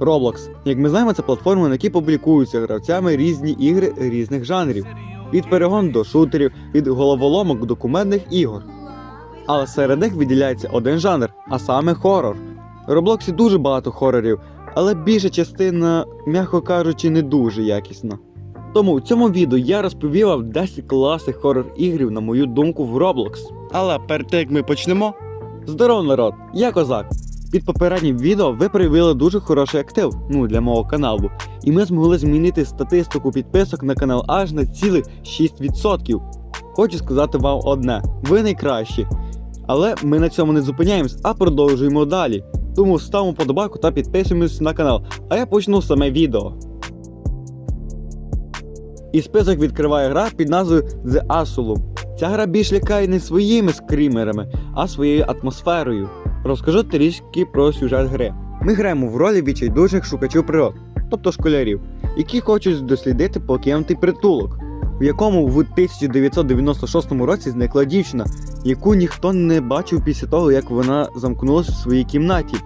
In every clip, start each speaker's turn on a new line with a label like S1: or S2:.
S1: Roblox. Як ми знаємо, це платформа, на якій публікуються гравцями різні ігри різних жанрів. Від перегон до шутерів, від головоломок до кумедних ігор. Але серед них виділяється один жанр, а саме хорор. В Роблоксі дуже багато хорорів, але більша частина, м'яко кажучи, не дуже якісна. Тому в цьому відео я розповів вам 10 класних хорор ігрів, на мою думку, в Roblox. Але перед тим як ми почнемо, здоров народ, я козак. Під попереднім відео ви проявили дуже хороший актив, ну для мого каналу, і ми змогли змінити статистику підписок на канал аж на цілих 6%. Хочу сказати вам одне: ви найкращі. Але ми на цьому не зупиняємось, а продовжуємо далі. Тому ставимо подобайку та підписуємось на канал, а я почну саме відео. І список відкриває гра під назвою The Asylum. Ця гра більш лякає не своїми скрімерами, а своєю атмосферою. Розкажу трішки про сюжет гри. Ми граємо в ролі відчайдушних шукачів пригод, тобто школярів, які хочуть дослідити покинутий притулок, в якому в 1996 році зникла дівчина, яку ніхто не бачив після того, як вона замкнулася в своїй кімнаті.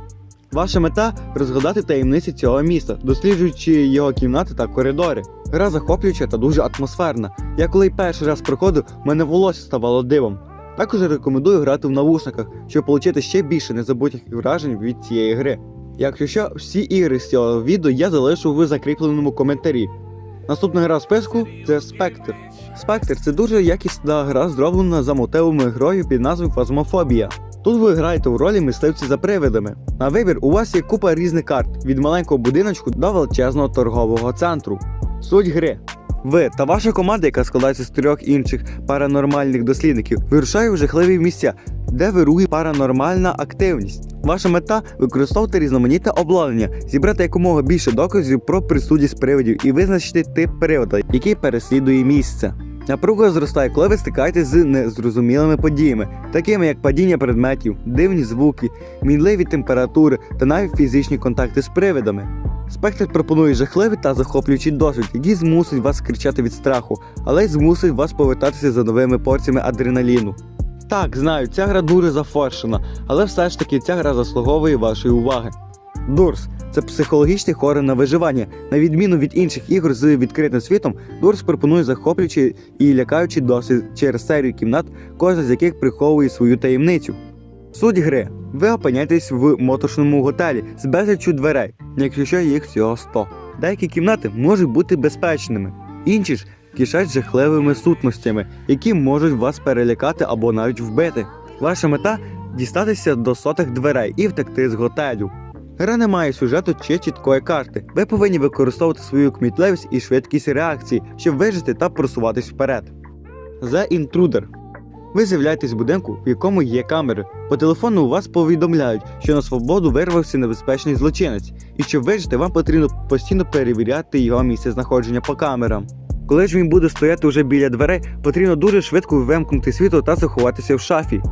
S1: Ваша мета розгадати таємниці цього міста, досліджуючи його кімнати та коридори. Гра захоплююча та дуже атмосферна. Я коли перший раз проходив, мене волосся ставало дивом. Також рекомендую грати в навушниках, щоб отримати ще більше незабутніх вражень від цієї гри. Якщо що, всі ігри з цього відео я залишу в закріпленому коментарі. Наступна гра в списку це Spectre. Spectre це дуже якісна гра, зроблена за мотивами грою під назвою Фазмофобія. Тут ви граєте у ролі мисливці за привидами. На вибір у вас є купа різних карт від маленького будиночку до величезного торгового центру. Суть гри. Ви та ваша команда, яка складається з трьох інших паранормальних дослідників, вирушає в жахливі місця, де вирує паранормальна активність. Ваша мета використовувати різноманітне обладнання, зібрати якомога більше доказів про присутність привидів і визначити тип привода, який переслідує місце. Напруга зростає, коли ви стикаєтесь з незрозумілими подіями, такими як падіння предметів, дивні звуки, мінливі температури та навіть фізичні контакти з привидами. Спектр пропонує жахливий та захоплюючий досвід, який змусить вас кричати від страху, але й змусить вас повертатися за новими порціями адреналіну. Так, знаю, ця гра дуже зафоршена, але все ж таки ця гра заслуговує вашої уваги. Дурс це психологічний хорор на виживання. На відміну від інших ігор з відкритим світом, Дурс пропонує захоплюючий і лякаючий досвід через серію кімнат, кожна з яких приховує свою таємницю. Суть гри. Ви опиняєтесь в мотошному готелі з безліччю дверей, якщо що їх всього 100. Деякі кімнати можуть бути безпечними, інші ж кишать жахливими сутностями, які можуть вас перелякати або навіть вбити. Ваша мета дістатися до сотих дверей і втекти з готелю. Гра не має сюжету чи чіткої карти. Ви повинні використовувати свою кмітливість і швидкість реакції, щоб вижити та просуватись вперед. The Intruder ви з'являєтесь в будинку, в якому є камери. По телефону у вас повідомляють, що на свободу вирвався небезпечний злочинець, і щоб вижити, вам потрібно постійно перевіряти його місце знаходження по камерам. Коли ж він буде стояти уже біля дверей, потрібно дуже швидко вимкнути світло та заховатися в шафі.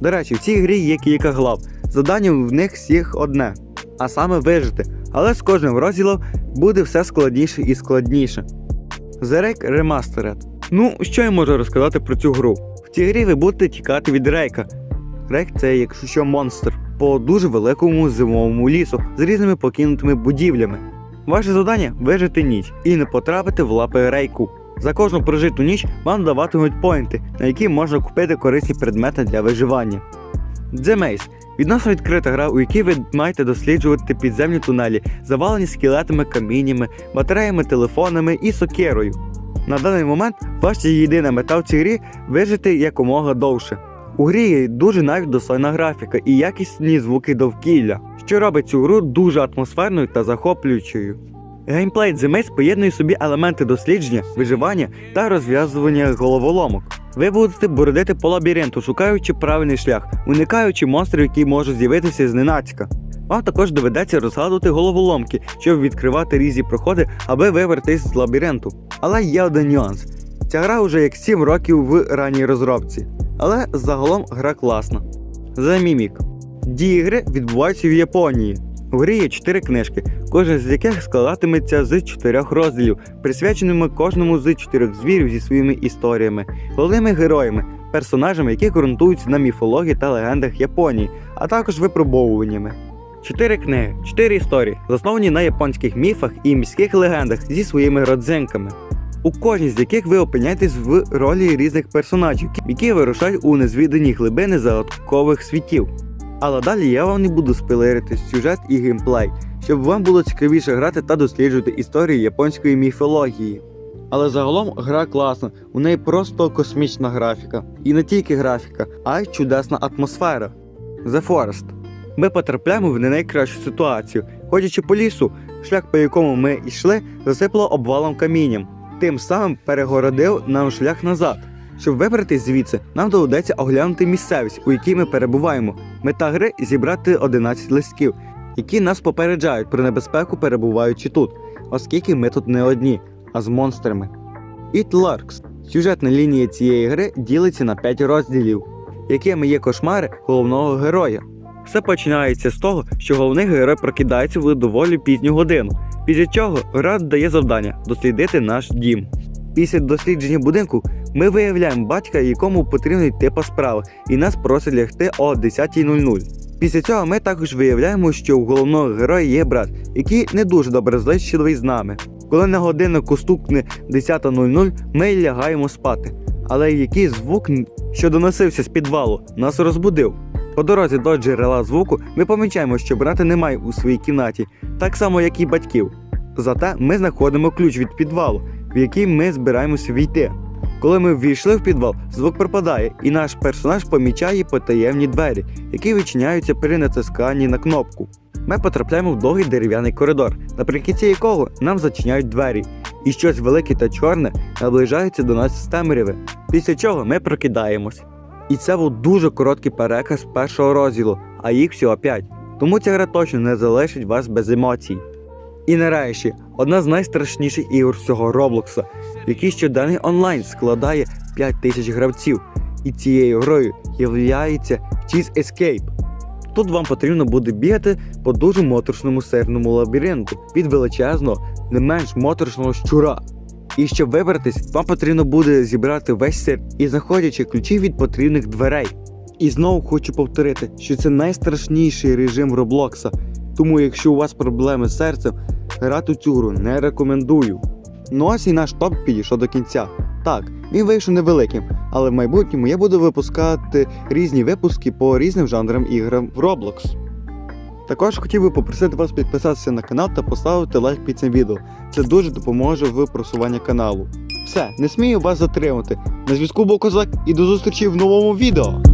S1: До речі, в цій грі є кілька глав. Завдання в них всіх одне, а саме вижити. Але з кожним розділом буде все складніше і складніше. The Rake Remastered. Ну, що я можу розказати про цю гру? Цій грі ви будете тікати від рейка. Рейк це, якщо що, монстр по дуже великому зимовому лісу з різними покинутими будівлями. Ваше завдання вижити ніч і не потрапити в лапи рейку. За кожну прожиту ніч вам даватимуть поінти, на які можна купити корисні предмети для виживання. The Maze – відносно відкрита гра, у якій ви маєте досліджувати підземні тунелі, завалені скелетами, каміннями, батареями, телефонами і сокерою. На даний момент ваша єдина мета в цій грі вижити якомога довше. У грі є дуже навіть достойна графіка і якісні звуки довкілля, що робить цю гру дуже атмосферною та захоплюючою. Геймплей Maze поєднує собі елементи дослідження, виживання та розв'язування головоломок. Ви будете бородити по лабіринту, шукаючи правильний шлях, уникаючи монстрів, які можуть з'явитися зненацька. Вам також доведеться розгадувати головоломки, щоб відкривати різні проходи, аби вибратись з лабіринту. Але є один нюанс: ця гра вже як 7 років в ранній розробці. Але загалом гра класна. The Mimic. Дії гри відбуваються в Японії. У грі є 4 книжки, кожна з яких складатиметься з 4 розділів, присвяченими кожному з 4 звірів зі своїми історіями, головними героями, персонажами, які ґрунтуються на міфології та легендах Японії, а також випробовуваннями. Чотири книги, чотири історії, засновані на японських міфах і міських легендах зі своїми родзинками. У кожній з яких ви опиняєтесь в ролі різних персонажів, які вирушають у незвідані глибини загадкових світів. Але далі я вам не буду спойлерити сюжет і геймплей, щоб вам було цікавіше грати та досліджувати історію японської міфології. Але загалом гра класна, у неї просто космічна графіка. І не тільки графіка, а й чудесна атмосфера. The Forest. Ми потрапляємо в не найкращу ситуацію. Ходячи по лісу, шлях, по якому ми йшли, засипало обвалом камінням. Тим самим перегородив нам шлях назад. Щоб вибратись звідси, нам доведеться оглянути місцевість, у якій ми перебуваємо. Мета гри зібрати 11 листків, які нас попереджають про небезпеку, перебуваючи тут, оскільки ми тут не одні, а з монстрами. It Lurks. Сюжетна лінія цієї гри ділиться на 5 розділів, якими є кошмари головного героя. Все починається з того, що головний герой прокидається в доволі пізню годину, після чого гра дає завдання дослідити наш дім. Після дослідження будинку ми виявляємо батька, якому потрібно йти по справах, і нас просять лягти о 10.00. Після цього ми також виявляємо, що у головного героя є брат, який не дуже добре злищливий з нами. Коли на годиннику стукне 10.00, ми лягаємо спати. Але який звук, що доносився з підвалу, нас розбудив. По дорозі до джерела звуку ми помічаємо, що брата немає у своїй кімнаті, так само як і батьків. Зате ми знаходимо ключ від підвалу, в який ми збираємося війти. Коли ми ввійшли в підвал, звук пропадає, і наш персонаж помічає потаємні двері, які відчиняються при натисканні на кнопку. Ми потрапляємо в довгий дерев'яний коридор, наприкінці якого нам зачиняють двері, і щось велике та чорне наближається до нас з темряви. Після чого ми прокидаємось. І це був дуже короткий переказ першого розділу, а їх всього 5. Тому ця гра точно не залишить вас без емоцій. І нарешті, одна з найстрашніших ігор всього Роблокса, в якій щоденний онлайн складає 5 тисяч гравців, і цією грою являється Cheese Escape. Тут вам потрібно буде бігати по дуже моторошному серному лабіринту від величезного, не менш моторошного щура. І щоб вибратись, вам потрібно буде зібрати весь сир і знаходячи ключі від потрібних дверей. І знову хочу повторити, що це найстрашніший режим Роблокса. Тому, якщо у вас проблеми з серцем, грати цю гру не рекомендую. Ну ось і наш топ підійшов до кінця. Так, він вийшов невеликим, але в майбутньому я буду випускати різні випуски по різним жанрам іграм в Roblox. Також хотів би попросити вас підписатися на канал та поставити лайк під цим відео. Це дуже допоможе в просуванні каналу. Все, не смію вас затримати. На зв'язку був Козак і до зустрічі в новому відео.